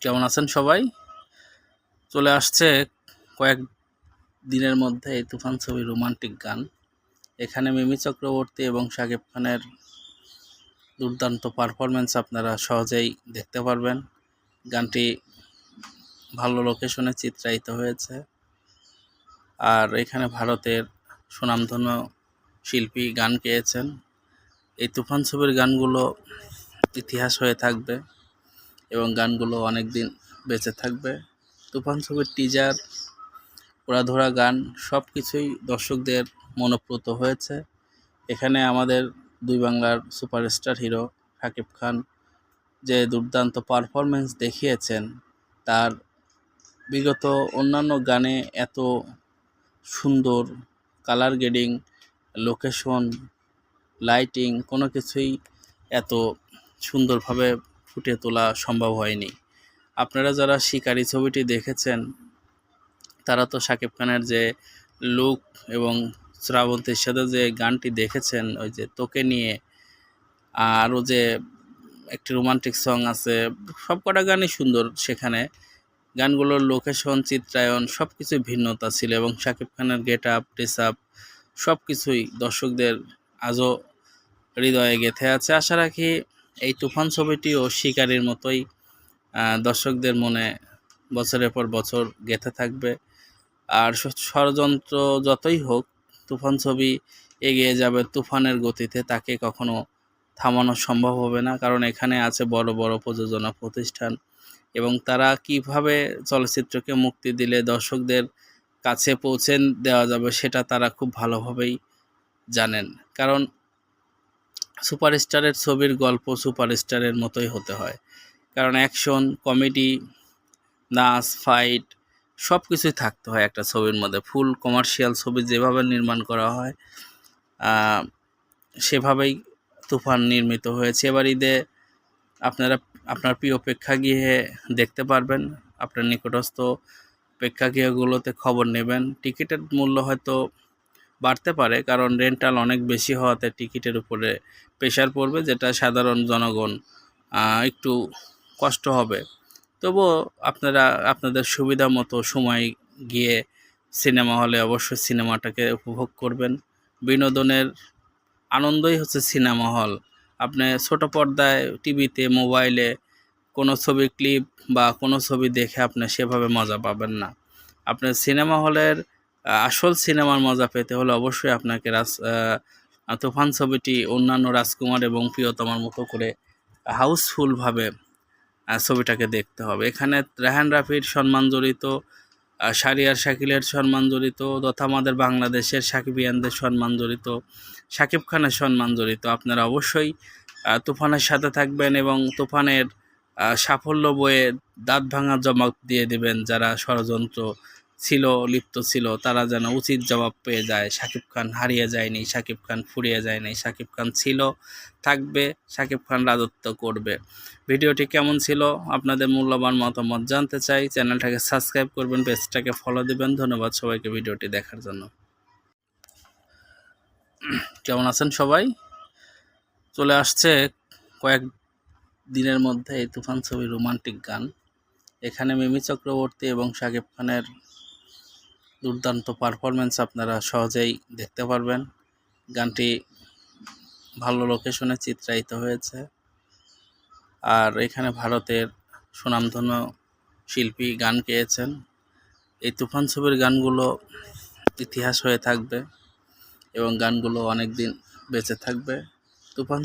কেমন আছেন সবাই? চলে আসছে কয়েক দিনের মধ্যে এই তুফান ছবি রোমান্টিক গান। এখানে মিমি চক্রবর্তী এবং শাকিব খানের দুর্দান্ত পারফরমেন্স আপনারা সহজেই দেখতে পারবেন। গানটি ভালো লোকেশনে চিত্রায়িত হয়েছে। আর এখানে ভারতের সুনামধন্য শিল্পী গান গেয়েছেন। এই তুফান ছবির গানগুলো ইতিহাস হয়ে থাকবে। এবং গানগুলো অনেক দিন বেঁচে থাকবে। তুফান ছবির টিজার ওড়াধরা গান সব কিছুই দর্শকদের মনোপ্রত হয়েছে। এখানে আমাদের দুই বাংলার সুপারস্টার হিরো শাকিব খান যে দুর্দান্ত পারফরমেন্স দেখিয়েছেন, তার বিগত অন্যান্য গানে এত সুন্দর কালার গেডিং লোকেশন লাইটিং কোনো কিছুই এত সুন্দরভাবে ফুটিয়ে তোলা সম্ভব হয়নি। আপনারা যারা শিকারি ছবিটি দেখেছেন, তারা তো শাকিব খানের যে লুক এবং শ্রাবন্তীর সাথে যে গানটি দেখেছেন, ওই যে তোকে নিয়ে, আরও যে একটি রোমান্টিক সং আছে সব কটা গানই সুন্দর সেখানে। গানগুলোর লোকেশন চিত্রায়ন সব কিছুই ভিন্নতা ছিল এবং শাকিব খানের গেট আপ ড্রেস আপ সব কিছুই দর্শকদের আজও হৃদয়ে গেঁথে আছে। আশা রাখি এই তুফান ছবিটিও শিকারির মতোই দর্শকদের মনে বছরের পর বছর গেঁথে থাকবে। আর ষড়যন্ত্র যতই হোক, তুফান ছবি এগিয়ে যাবে তুফানের গতিতে, তাকে কখনো থামানো সম্ভব হবে না। কারণ এখানে আছে বড় বড় প্রযোজনা প্রতিষ্ঠান এবং তারা কীভাবে চলচ্চিত্রকে মুক্তি দিলে দর্শকদের কাছে পৌঁছে দেওয়া যাবে, সেটা তারা খুব ভালোভাবেই জানেন। কারণ সুপারস্টারের ছবির গল্প সুপারস্টারের মতোই হতে হয়। কারণ অ্যাকশন, কমেডি, নাচ, ফাইট সব কিছুই থাকতে হয় একটা ছবির মধ্যে। ফুল কমার্শিয়াল ছবি যেভাবে নির্মাণ করা হয় সেভাবেই তুফান নির্মিত হয়েছে। এবার ঈদে আপনারা, আপনার প্রিয় প্রেক্ষাগৃহে দেখতে পারবেন। আপনার নিকটস্থ প্রেক্ষাগৃহগুলোতে খবর নেবেন। টিকিটের মূল্য হয়তো বাড়তে পারে, কারণ রেন্টাল অনেক বেশি হওয়াতে টিকিটের উপরে প্রেশার পড়বে, যেটা সাধারণ জনগণ একটু কষ্ট হবে। তবুও আপনারা, আপনাদের সুবিধা মতো সময় গিয়ে সিনেমা হলে অবশ্যই সিনেমাটাকে উপভোগ করবেন। বিনোদনের আনন্দই হচ্ছে সিনেমা হল। আপনি ছোট পর্দায় টিভিতে, মোবাইলে কোনো ছবি ক্লিপ বা কোনো ছবি দেখে আপনি সেভাবে মজা পাবেন না। আপনার সিনেমা হলের আসল সিনেমার মজা পেতে হলে অবশ্যই আপনাকে রাজ তুফান ছবিটি অন্যান্য রাজকুমার এবং প্রিয়তমার মতো করে হাউসফুলভাবে ছবিটাকে দেখতে হবে। এখানে রেহান রাফির সম্মান জড়িত আহ, শারিয়ার শাকিলের সম্মান জড়িত তথা আমাদের বাংলাদেশের সাকিবিয়ানদের সম্মান জড়িত শাকিব খানের সম্মান জড়িত। আপনারা অবশ্যই তুফানের সাথে থাকবেন এবং তুফানের সাফল্য বয়ে দাঁত ভাঙা জবাব দিয়ে দিবেন যারা ষড়যন্ত্র ছিল, লিপ্ত ছিল, তারা যেন উচিত জবাব পেয়ে যায়। শাকিব খান হারিয়ে যায়নি, শাকিব খান ফুরিয়ে যায়নি। শাকিব খান ছিল, থাকবে, শাকিব খান রাজত্ব করবে। ভিডিওটি কেমন ছিল? আপনাদের মূল্যবান মতামত জানতে চাই। চ্যানেলটাকে সাবস্ক্রাইব করবেন, পেজটাকে ফলো দিবেন। ধন্যবাদ সবাইকে ভিডিওটি দেখার জন্য। কেমন আছেন সবাই? চলে আসছে কয়েক দিনের মধ্যে এই তুফান ছবি রোমান্টিক গান। এখানে মিমি চক্রবর্তী এবং শাকিব খানের দুর্দান্ত পারফরমেন্স আপনারা সহজেই দেখতে পারবেন। গানটি ভালো লোকেশনে চিত্রায়িত হয়েছে। আর এখানে ভারতের সুনামধন্য শিল্পী গান গেয়েছেন। এই তুফান ছবির গানগুলো ইতিহাস হয়ে থাকবে এবং গানগুলো অনেক দিন বেঁচে থাকবে। তুফান